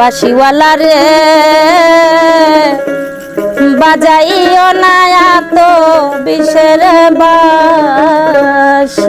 বাসিওয়ালা রে। বাজাইও না তো বিষের বাসি।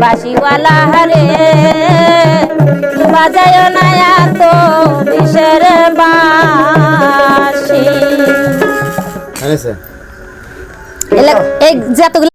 বাসিওয়ালা রে বাজায় না তো বিষের বাসি। এই যতগুলো